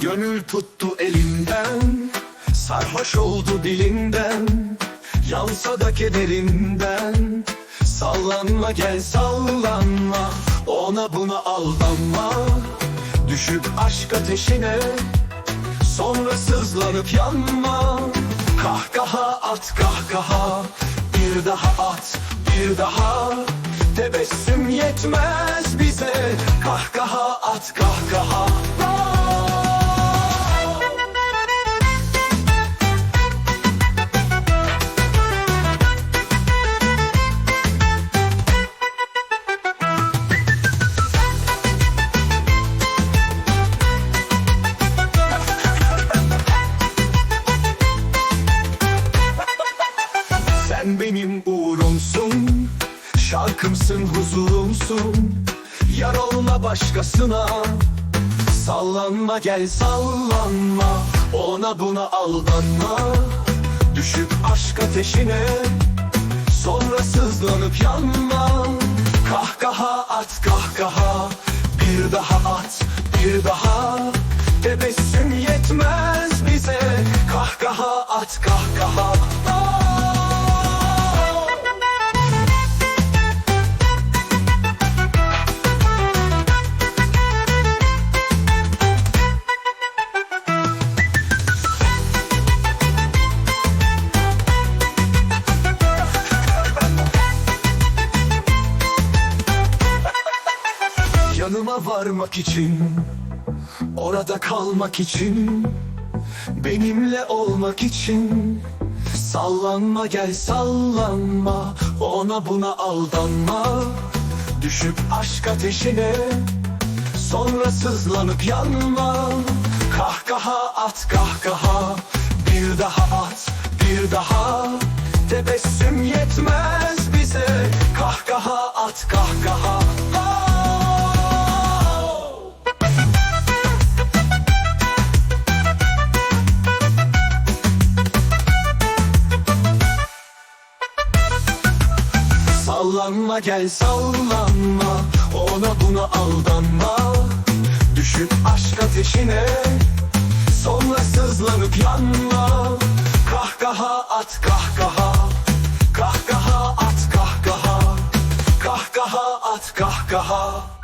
Gönül tuttu elinden Sarhoş oldu dilinden Yansa da kederinden. Sallanma gel sallanma Ona buna aldanma. Düşüp aşk ateşine Sonra sızlanıp yanma. Kahkaha at kahkaha Bir daha at bir daha. Tebessüm yetmez bize. Kahkaha at kahkaha Şarkımsın huzurumsun. Yar olma başkasına. Sallanma gel sallanma. Ona buna aldanma. Düşüp aşk ateşine. Sonra sızlanıp yanma. Kahkaha at kahkaha. Bir daha at bir daha. Tebessüm yetmez bize. Kahkaha at kahkaha Yanıma varmak için Orada kalmak için Benimle olmak için. Sallanma gel sallanma Ona buna aldanma. Düşüp aşk ateşine Sonra sızlanıp yanma. Kahkaha at kahkaha Bir daha at bir daha. Tebessüm yetmez Sallanma gel sallanma. Ona buna aldanma. Düşüp aşk ateşine Sonra sızlanıp yanma. Kahkaha at kahkaha. Kahkaha at kahkaha. Kahkaha at kahkaha